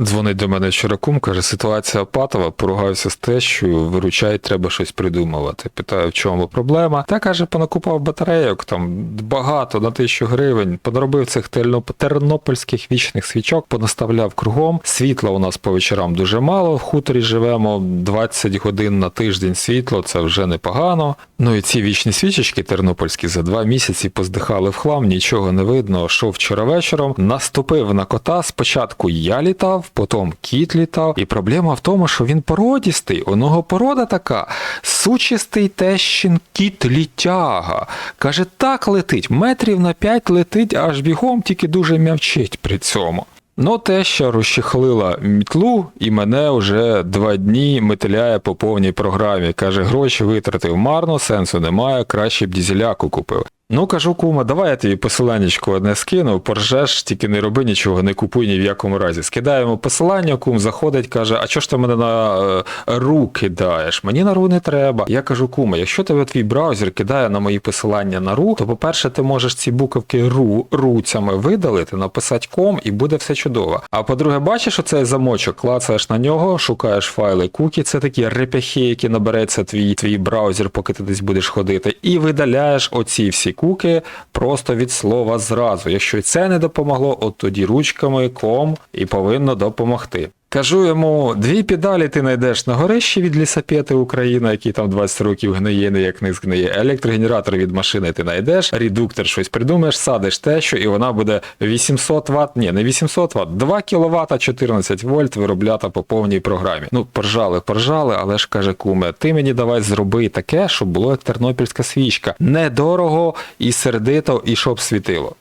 Дзвонить до мене вчора кум, каже, ситуація патова, поругався з тещою, виручай, треба щось придумувати. Питаю, в чому проблема. Та каже, понакупав батарейок, там багато на тисячу гривень, подробив цих терно- тернопільських вічних свічок, понаставляв кругом. Світла у нас по вечорам дуже мало. В хуторі живемо 20 годин на тиждень світло, це вже непогано. Ну і ці вічні свічечки тернопільські за два місяці поздихали в хлам, нічого не видно. Що вчора вечором наступив на кота. Спочатку я літав, потім кіт літав. І проблема в тому, що він породістий. У порода така: сучистий тещин кіт літяга. Каже, так летить, метрів на п'ять летить, аж бігом, тільки дуже м'явчить при цьому. Ну, теща розчехлила мітлу і мене вже два дні метеляє по повній програмі. Каже, гроші витратив марно, сенсу немає, краще б дізеляку купив. Ну, кажу, кума, давай я тобі посиланнячко одне скину, поржеш, тільки не роби нічого, не купуй ні в якому разі. Скидаємо посилання, кум заходить, каже, а чого ж ти мене на е, ру кидаєш? Мені на ру не треба. Я кажу, кума, якщо тебе твій браузер кидає на мої посилання на ру, то по-перше, ти можеш ці буковки ру руцями видалити, написати ком і буде все чудово. А по-друге, бачиш оцей замочок, клацаєш на нього, шукаєш файли кукі, це такі репяхи, які набереться твій, твій браузер, поки ти десь будеш ходити, і видаляєш оці всі куки просто від слова зразу. Якщо і це не допомогло, от тоді ручками ком і повинно допомогти. Кажу йому, дві педалі ти знайдеш на горищі від лісапети Україна, який там 20 років гниє, не як не згниє. Електрогенератор від машини ти знайдеш, редуктор щось придумаєш, садиш те, що і вона буде 800 Вт, ні, не 800 Вт, 2 кВт 14 вольт виробляти по повній програмі. Ну, поржали, поржали, але ж каже куме, ти мені давай зроби таке, щоб було як тернопільська свічка. Недорого і сердито, і щоб світило.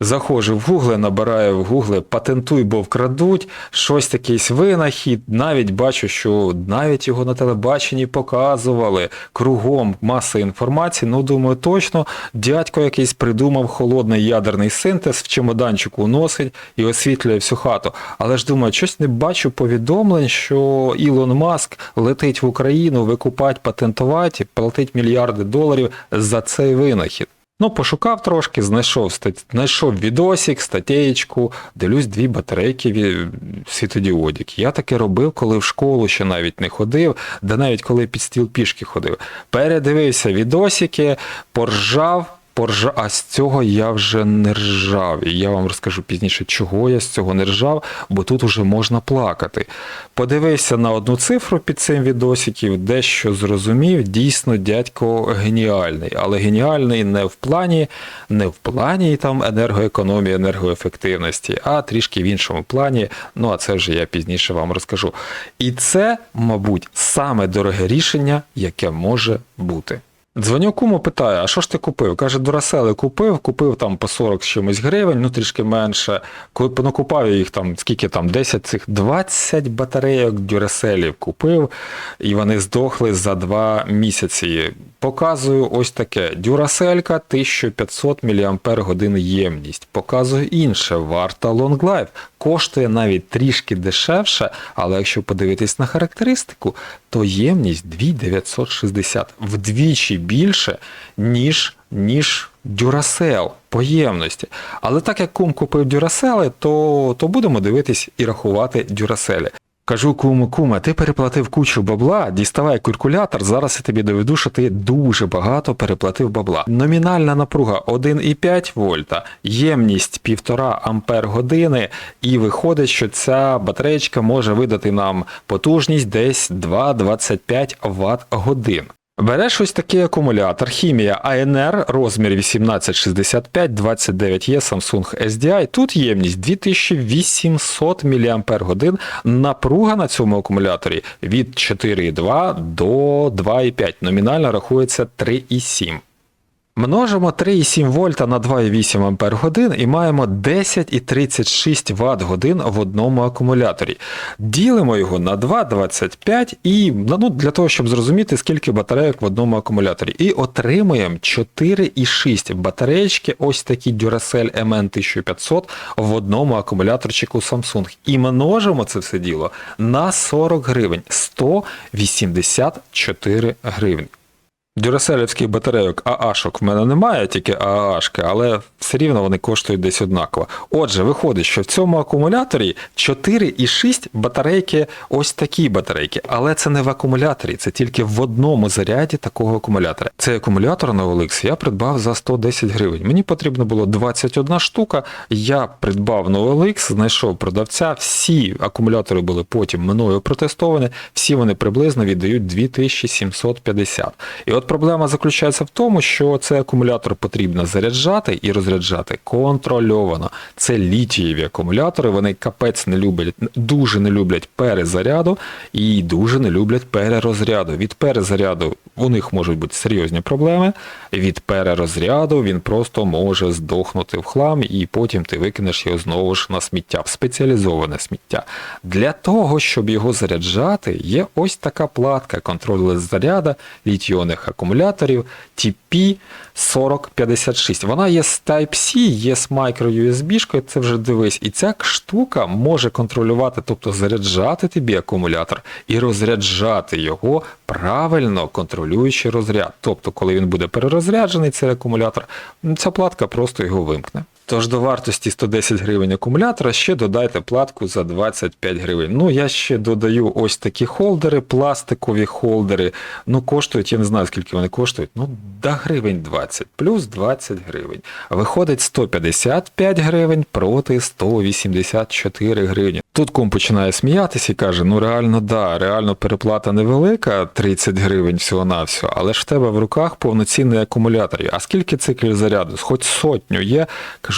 Заходжу в Google, набираю в Google патентуй, бо вкрадуть, щось якийсь винахід. Навіть бачу, що навіть його на телебаченні показували кругом маса інформації. Ну, думаю, точно дядько якийсь придумав холодний ядерний синтез, в чемоданчику носить і освітлює всю хату. Але ж думаю, щось не бачу повідомлень, що Ілон Маск летить в Україну викупати, патентувати, платить мільярди доларів за цей винахід. Ну, пошукав трошки, знайшов стать... знайшов відосик, статтєчку, дивлюсь дві батарейки від світодіодик. Я таке робив, коли в школу ще навіть не ходив, да навіть коли під стіл пішки ходив. Передивився відосики, поржав. Поржа, а з цього я вже не ржав. І я вам розкажу пізніше, чого я з цього не ржав, бо тут уже можна плакати. Подивився на одну цифру під цим відосиків, дещо зрозумів, дійсно дядько геніальний. Але геніальний не в плані, не в плані там енергоекономії, енергоефективності, а трішки в іншому плані. Ну а це вже я пізніше вам розкажу. І це, мабуть, саме дороге рішення, яке може бути. Дзвоню куму, питаю, а що ж ти купив? Каже, дурасели купив, купив там по 40 з чимось гривень, ну трішки менше. Коли понакупав їх там, скільки там, 10 цих 20 батарейок дюраселів купив, і вони здохли за 2 місяці. Показую ось таке. Дюраселька 1500 мАч ємність. Показую інше, варта Life. Коштує навіть трішки дешевше, але якщо подивитись на характеристику, то ємність 2960 вдвічі більше, ніж, ніж Duracell по ємності. Але так як кум купив Duracell, то, то будемо дивитись і рахувати Duracell. Кажу куму, куме, ти переплатив кучу бабла, діставай калькулятор, зараз я тобі доведу, що ти дуже багато переплатив бабла. Номінальна напруга 1,5 вольта, ємність 1,5 ампер години, і виходить, що ця батареєчка може видати нам потужність десь 2,25 Вт годин. Береш ось такий акумулятор, хімія АНР, розмір 1865, 29 є Samsung SDI. Тут ємність 2800 мАч. Напруга на цьому акумуляторі від 4,2 до 2,5. Номінально рахується 3,7. Множимо 3,7 вольта на 2,8 Ампер годин і маємо 10,36 Вт годин в одному акумуляторі. Ділимо його на 2,25 і ну, для того, щоб зрозуміти, скільки батарейок в одному акумуляторі. І отримуємо 4,6 батареєчки, ось такі Duracell MN1500 в одному акумуляторчику Samsung. І множимо це все діло на 40 гривень 184 гривень. Дюраселівських батарейок ААшок в мене немає, тільки ААшки, але все рівно вони коштують десь однаково. Отже, виходить, що в цьому акумуляторі 4,6 батарейки, ось такі батарейки, але це не в акумуляторі, це тільки в одному заряді такого акумулятора. Цей акумулятор на OLX я придбав за 110 гривень. Мені потрібно було 21 штука. Я придбав на OLX, знайшов продавця. Всі акумулятори були потім мною протестовані, всі вони приблизно віддають 2750. І от проблема заключається в тому, що цей акумулятор потрібно заряджати і розряджати контрольовано. Це літієві акумулятори, вони капець не люблять, дуже не люблять перезаряду і дуже не люблять перерозряду. Від перезаряду у них можуть бути серйозні проблеми. Від перерозряду він просто може здохнути в хлам, і потім ти викинеш його знову ж на сміття, в спеціалізоване сміття. Для того, щоб його заряджати, є ось така платка контролю заряду літіонних акумуляторів TP 4056. Вона є з Type-C, є з micro-USB, це вже дивись. І ця штука може контролювати, тобто заряджати тобі акумулятор і розряджати його правильно контролюючи розряд. Тобто, коли він буде перерозряджений, цей акумулятор, ця платка просто його вимкне. Тож до вартості 110 гривень акумулятора ще додайте платку за 25 гривень. Ну, я ще додаю ось такі холдери, пластикові холдери. Ну, коштують, я не знаю, скільки вони коштують. Ну, до гривень 20, плюс 20 гривень. Виходить 155 гривень проти 184 гривні. Тут кум починає сміятися і каже: ну реально, да, реально переплата невелика, 30 гривень всього-навсього, але ж в тебе в руках повноцінний акумулятор. А скільки циклів заряду? Хоч сотню є.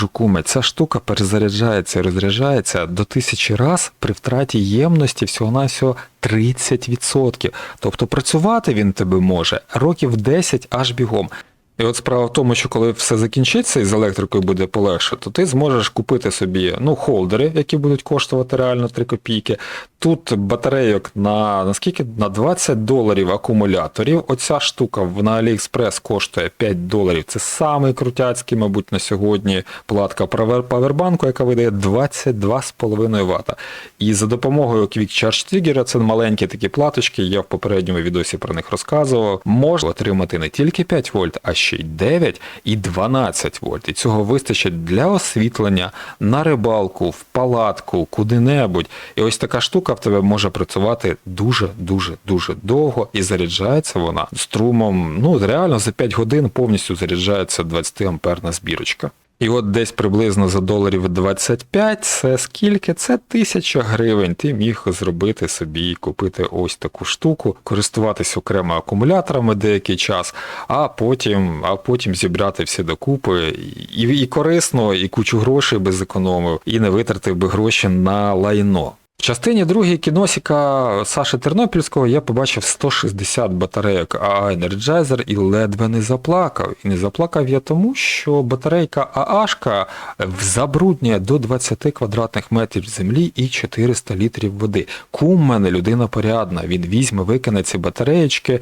Куме, ця штука перезаряджається і розряджається до тисячі раз при втраті ємності всього-навсього 30%. Тобто працювати він тебе може років 10 аж бігом. І от справа в тому, що коли все закінчиться і з електрикою буде полегше, то ти зможеш купити собі ну, холдери, які будуть коштувати реально 3 копійки. Тут батарейок на наскільки на 20 доларів акумуляторів. Оця штука на AliExpress коштує 5 доларів. Це самий крутяцький, мабуть, на сьогодні платка павербанку, яка видає 22,5 Вт. І за допомогою Quick Charge Trigger, це маленькі такі платочки, я в попередньому відосі про них розказував, можна отримати не тільки 5 вольт, а ще й 9 і 12 вольт. І цього вистачить для освітлення на рибалку, в палатку, куди-небудь. І ось така штука в тебе може працювати дуже-дуже дуже довго і заряджається вона струмом. Ну, реально за 5 годин повністю заряджається 20 амперна збірочка. І от десь приблизно за доларів 25, це скільки? Це тисяча гривень. Ти міг зробити собі, купити ось таку штуку, користуватись окремо акумуляторами деякий час, а потім а потім зібрати всі докупи. І, і корисно, і кучу грошей би зекономив, і не витратив би гроші на лайно. В частині другій кіносіка Саши Тернопільського я побачив 160 батарейок АА Energizer і ледве не заплакав. І не заплакав я тому, що батарейка ААшка забруднює до 20 квадратних метрів землі і 400 літрів води. Кум мене людина порядна. Він візьме, викине ці батареєчки,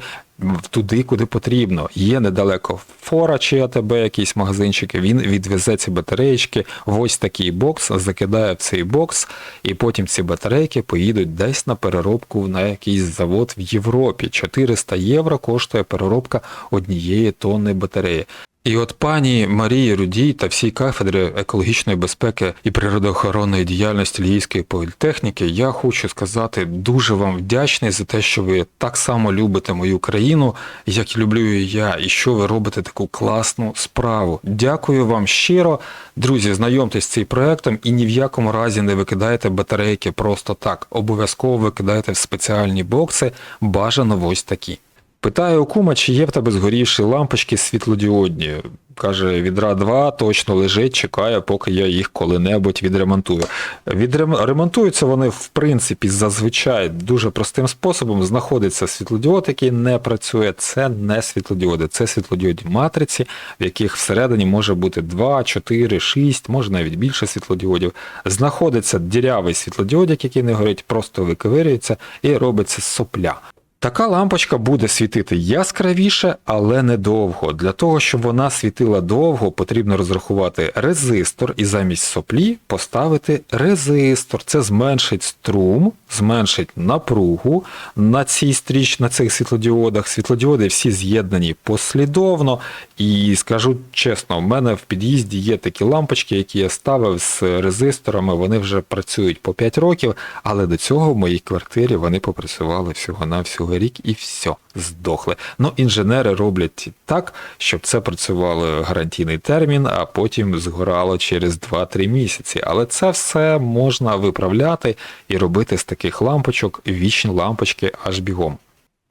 туди, куди потрібно. Є недалеко фора чи АТБ, якісь магазинчики, він відвезе ці батареїчки в ось такий бокс, закидає в цей бокс, і потім ці батарейки поїдуть десь на переробку на якийсь завод в Європі. 400 євро коштує переробка однієї тонни батареї. І от пані Марії Рудій та всій кафедри екологічної безпеки і природоохоронної діяльності Львівської політехніки я хочу сказати дуже вам вдячний за те, що ви так само любите мою країну, як і люблю і я, і що ви робите таку класну справу. Дякую вам щиро. Друзі, знайомтесь з цим проектом і ні в якому разі не викидайте батарейки просто так. Обов'язково викидайте в спеціальні бокси, бажано ось такі. Питаю у кума, чи є в тебе згорівші лампочки світлодіодні. Каже, відра 2 точно лежить, чекає, поки я їх коли-небудь відремонтую. Відремонтуються вони, в принципі, зазвичай дуже простим способом. Знаходиться світлодіод, який не працює. Це не світлодіоди, це світлодіодні матриці, в яких всередині може бути 2, 4, 6, може навіть більше світлодіодів. Знаходиться дірявий світлодіодик, який не горить, просто викивирюється і робиться сопля. Така лампочка буде світити яскравіше, але недовго. Для того, щоб вона світила довго, потрібно розрахувати резистор і замість соплі поставити резистор. Це зменшить струм, зменшить напругу на цій стріч, на цих світлодіодах. Світлодіоди всі з'єднані послідовно. І скажу чесно, в мене в під'їзді є такі лампочки, які я ставив з резисторами. Вони вже працюють по 5 років, але до цього в моїй квартирі вони попрацювали всього-навсього рік і все, здохли. Ну, інженери роблять так, щоб це працювало гарантійний термін, а потім згорало через 2-3 місяці. Але це все можна виправляти і робити з таких лампочок вічні лампочки аж бігом.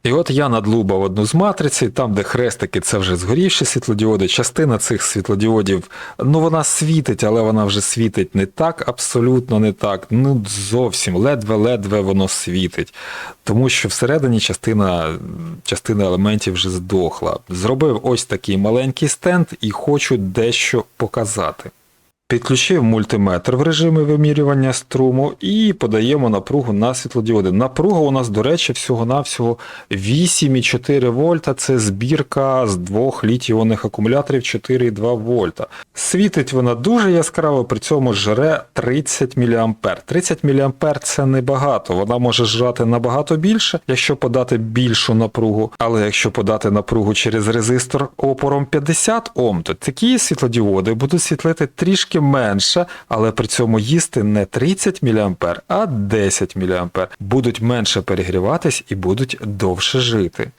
І от я надлубав одну з матриці, там, де хрестики, це вже згорівші світлодіоди. Частина цих світлодіодів, ну вона світить, але вона вже світить не так, абсолютно не так. Ну зовсім ледве-ледве воно світить. Тому що всередині частина, частина елементів вже здохла. Зробив ось такий маленький стенд і хочу дещо показати. Підключив мультиметр в режимі вимірювання струму і подаємо напругу на світлодіоди. Напруга у нас, до речі, всього-навсього 8,4 вольта. Це збірка з двох літій-іонних акумуляторів 4,2 вольта. Світить вона дуже яскраво, при цьому жре 30 мА. 30 мА це небагато. Вона може жрати набагато більше, якщо подати більшу напругу. Але якщо подати напругу через резистор опором 50 Ом, то такі світлодіоди будуть світлити трішки менше, але при цьому їсти не 30 мА, а 10 мА. Будуть менше перегріватись і будуть довше жити.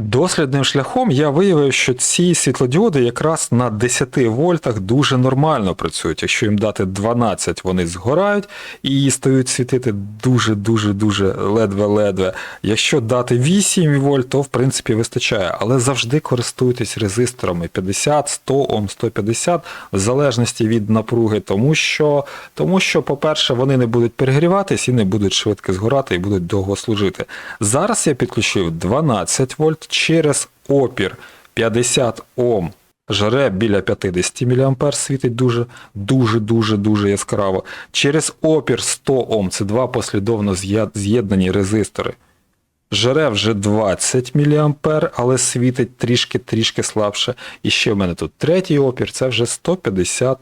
Дослідним шляхом я виявив, що ці світлодіоди якраз на 10 вольтах дуже нормально працюють. Якщо їм дати 12, вони згорають і стають світити дуже-дуже-дуже ледве-ледве. Якщо дати 8 вольт, то в принципі вистачає. Але завжди користуйтесь резисторами 50, 100 Ом, 150, в залежності від напруги, тому що, тому що, по-перше, вони не будуть перегріватись і не будуть швидко згорати і будуть довго служити. Зараз я підключив 12 вольт через опір 50 Ом. Жаре біля 50 мА світить дуже, дуже, дуже, дуже яскраво. Через опір 100 Ом, це два послідовно з'єднані резистори. Жаре вже 20 мА, але світить трішки-трішки слабше. І ще в мене тут третій опір, це вже 150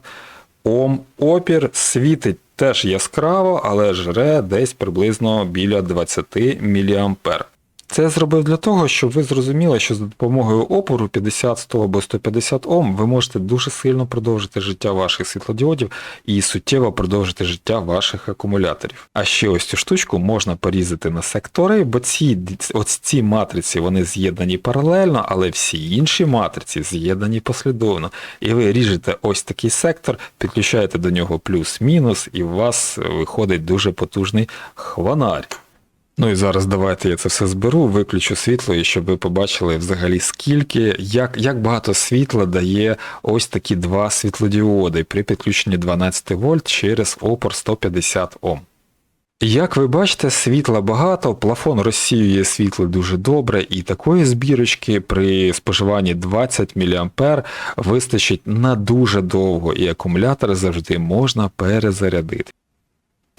Ом. Опір світить теж яскраво, але жре десь приблизно біля 20 мА. Це я зробив для того, щоб ви зрозуміли, що за допомогою опору 50, 100 або 150 Ом ви можете дуже сильно продовжити життя ваших світлодіодів і суттєво продовжити життя ваших акумуляторів. А ще ось цю штучку можна порізати на сектори, бо ці, ось ці матриці вони з'єднані паралельно, але всі інші матриці з'єднані послідовно. І ви ріжете ось такий сектор, підключаєте до нього плюс-мінус, і у вас виходить дуже потужний хванарь. Ну і зараз давайте я це все зберу, виключу світло, і щоб ви побачили взагалі скільки, як, як багато світла дає ось такі два світлодіоди при підключенні 12 вольт через опор 150 Ом. Як ви бачите, світла багато, плафон розсіює світло дуже добре, і такої збірочки при споживанні 20 мА вистачить на дуже довго, і акумулятор завжди можна перезарядити.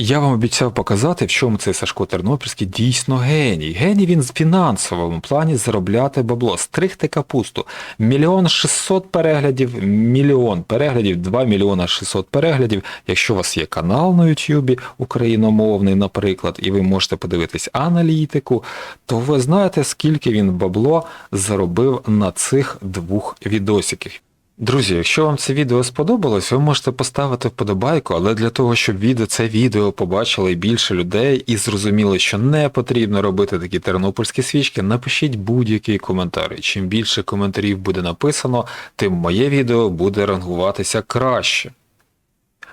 Я вам обіцяв показати, в чому цей Сашко Тернопільський дійсно геній. Геній він в фінансовому плані заробляти бабло, стригти капусту. Мільйон шістсот переглядів, мільйон переглядів, 2 мільйона 600 переглядів. Якщо у вас є канал на Ютубі україномовний, наприклад, і ви можете подивитись аналітику, то ви знаєте, скільки він бабло заробив на цих двох відосиках. Друзі, якщо вам це відео сподобалось, ви можете поставити вподобайку, але для того, щоб відео, це відео побачили більше людей і зрозуміли, що не потрібно робити такі тернопільські свічки, напишіть будь-який коментар. Чим більше коментарів буде написано, тим моє відео буде рангуватися краще.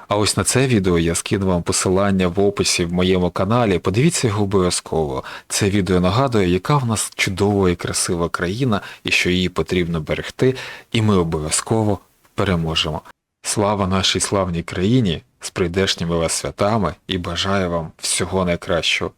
А ось на це відео я скину вам посилання в описі в моєму каналі. Подивіться його обов'язково. Це відео нагадує, яка в нас чудова і красива країна, і що її потрібно берегти, і ми обов'язково переможемо. Слава нашій славній країні з прийдешніми вас святами і бажаю вам всього найкращого.